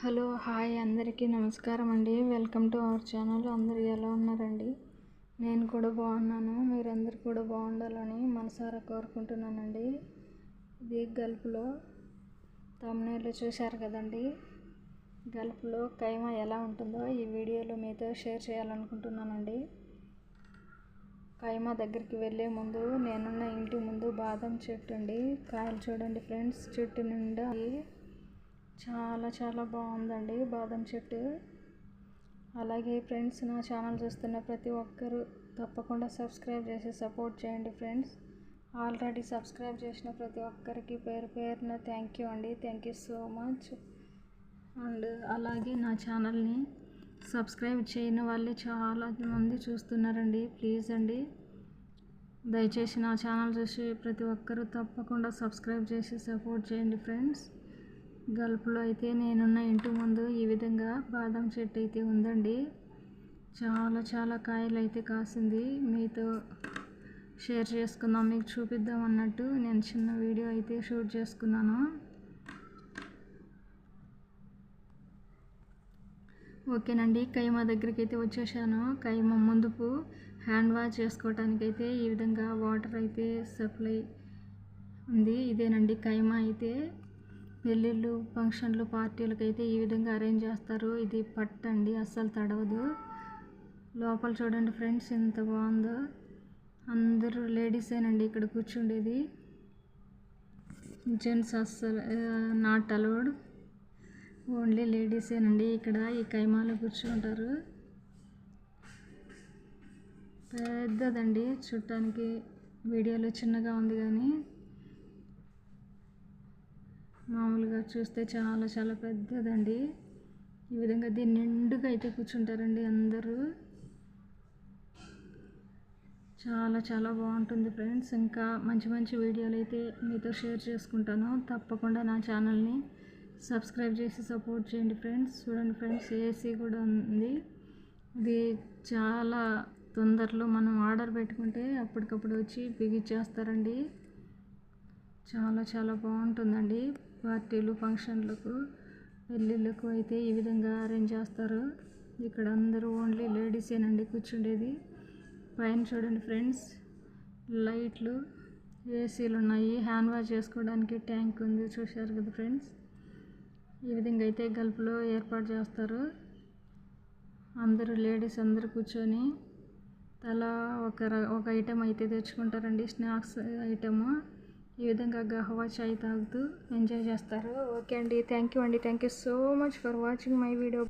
Hello hi అందరికీ నమస్కారం అండి. Welcome to our channel. అందరూ ఎలా ఉన్నారండి? నేను కూడా బాగున్నాను. మీరందరూ కూడా బాగుండాలని మనసారా కోరుకుంటున్నానండి. ఇది గల్ఫ్లో తమ్నేళ్ళు చూశారు కదండి. గల్ఫ్లో కైమా ఎలా ఉంటుందో ఈ వీడియోలో మీతో షేర్ చేయాలనుకుంటున్నానండి. కైమా దగ్గరికి వెళ్ళే ముందు నేనున్న ఇంటి ముందు బాదం చెట్టు అండి. కాయలు చూడండి ఫ్రెండ్స్. చెట్టు నిండా చాలా చాలా బాగుందండి బాదం చెట్టు. అలాగే ఫ్రెండ్స్ నా ఛానల్ చూస్తున్న ప్రతి ఒక్కరూ తప్పకుండా సబ్స్క్రైబ్ చేసి సపోర్ట్ చేయండి ఫ్రెండ్స్. ఆల్రెడీ సబ్స్క్రైబ్ చేసిన ప్రతి ఒక్కరికి పేరు పేరున థ్యాంక్ యూ అండి. Thank you so much and అలాగే నా ఛానల్ని సబ్స్క్రైబ్ చేయని వాళ్ళే చాలా మంది చూస్తున్నారండి. ప్లీజ్ అండి. దయచేసి నా ఛానల్ చూసి ప్రతి ఒక్కరూ తప్పకుండా సబ్స్క్రైబ్ చేసి సపోర్ట్ చేయండి ఫ్రెండ్స్. గల్ఫ్లో అయితే నేనున్న ఇంటి ముందు ఈ విధంగా బాదం చెట్టు అయితే ఉందండి. చాలా చాలా కాయలు అయితే కాసింది. మీతో షేర్ చేసుకుందాం మీకు చూపిద్దాం అన్నట్టు నేను చిన్న వీడియో అయితే షూట్ చేసుకున్నాను. ఓకేనండి కైమా దగ్గరికి అయితే వచ్చేసాను. కైమా ముందుపు హ్యాండ్ వాష్ చేసుకోవటానికి అయితే ఈ విధంగా వాటర్ అయితే సప్లై ఉంది. ఇదేనండి కైమా అయితే. పెళ్ళిళ్ళు ఫంక్షన్లు పార్టీలకు అయితే ఈ విధంగా అరేంజ్ చేస్తారు. ఇది పట్టండి అండి అస్సలు తడవదు. లోపల చూడండి ఫ్రెండ్స్ ఎంత బాగుందో. అందరూ లేడీసేనండి ఇక్కడ కూర్చుండేది. జెంట్స్ అస్సలు నాట్ అలౌడ్. ఓన్లీ లేడీసేనండి ఇక్కడ ఈ కైమాలో కూర్చుంటారు. పెద్దదండి చూడటానికి వీడియోలో చిన్నగా ఉంది కానీ. మామూలుగా చూస్తే చాలా చాలా పెద్దదండి. ఈ విధంగా దీన్ని నిండుగా అయితే కూర్చుంటారండి అందరూ. చాలా చాలా బాగుంటుంది ఫ్రెండ్స్. ఇంకా మంచి మంచి వీడియోలు అయితే మీతో షేర్ చేసుకుంటాను. తప్పకుండా నా ఛానల్ని సబ్స్క్రైబ్ చేసి సపోర్ట్ చేయండి ఫ్రెండ్స్. చూడండి ఫ్రెండ్స్ ఏసీ కూడా ఉంది. ఇది చాలా తొందరలో మనం ఆర్డర్ పెట్టుకుంటే అప్పటికప్పుడు వచ్చి బిగిచ్చేస్తారండి. చాలా చాలా బాగుంటుందండి. పార్టీలు ఫంక్షన్లకు పెళ్ళిళ్ళకు అయితే ఈ విధంగా అరేంజ్ చేస్తారు. ఇక్కడ అందరూ ఓన్లీ లేడీసేనండి కూర్చుండేది. పైన చూడండి ఫ్రెండ్స్ లైట్లు ఏసీలు ఉన్నాయి. హ్యాండ్ వాష్ చేసుకోవడానికి ట్యాంక్ ఉంది. చూశారు కదా ఫ్రెండ్స్ ఈ విధంగా అయితే గల్ఫ్లో ఏర్పాటు చేస్తారు. అందరూ లేడీస్ అందరూ కూర్చొని తలా ఒక ఒక ఐటెం అయితే తెచ్చుకుంటారండి. స్నాక్స్ ఐటము ఈ విధంగా గహవా చాయ్ తాగుతూ ఎంజాయ్ చేస్తారు. ఓకే అండి. థ్యాంక్ యూ అండి. Thank you so much for watching my video.